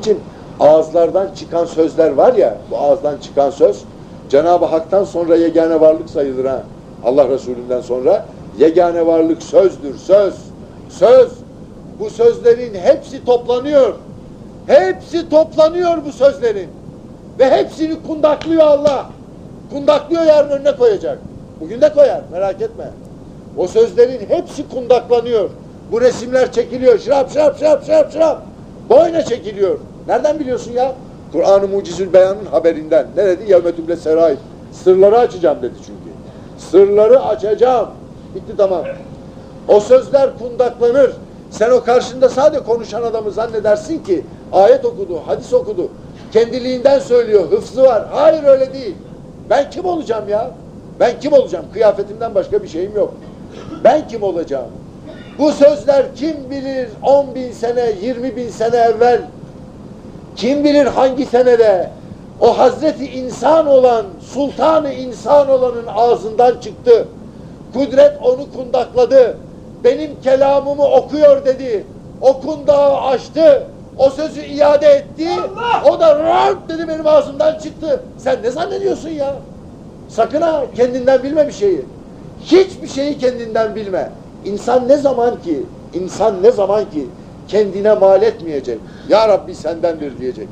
için ağızlardan çıkan sözler var ya, bu ağızdan çıkan söz Cenab-ı Hak'tan sonra yegane varlık sayılır ha. Allah Resulü'nden sonra yegane varlık sözdür, söz. Söz. Bu sözlerin hepsi toplanıyor. Hepsi toplanıyor bu sözlerin. Ve hepsini kundaklıyor Allah. Kundaklıyor yarın önüne koyacak. Bugün de koyar merak etme. O sözlerin hepsi kundaklanıyor. Bu resimler çekiliyor. Şırap şırap şırap şırap şırap. Boyuna çekiliyor. Nereden biliyorsun ya? Kur'an-ı Mucizül Beyan'ın haberinden. Ne dedi? Yevmetüble Seray. Sırları açacağım dedi çünkü. Sırları açacağım. Bitti tamam. O sözler kundaklanır. Sen o karşında sadece konuşan adamı zannedersin ki ayet okudu, hadis okudu. Kendiliğinden söylüyor, hıfzı var. Hayır öyle değil. Ben kim olacağım ya? Ben kim olacağım? Kıyafetimden başka bir şeyim yok. Ben kim olacağım? Bu sözler kim bilir 10 bin sene, 20 bin sene evvel kim bilir hangi senede o Hazreti insan olan, sultanı insan olanın ağzından çıktı. Kudret onu kundakladı. Benim kelamımı okuyor dedi. O kundağı açtı. O sözü iade etti. O da rant dedi benim ağzımdan çıktı. Sen ne zannediyorsun ya? Sakın ha kendinden bilme bir şeyi. Hiçbir şeyi kendinden bilme. İnsan ne zaman ki, insan ne zaman ki kendine mal etmeyecek. Ya Rabbi sendendir diyecek.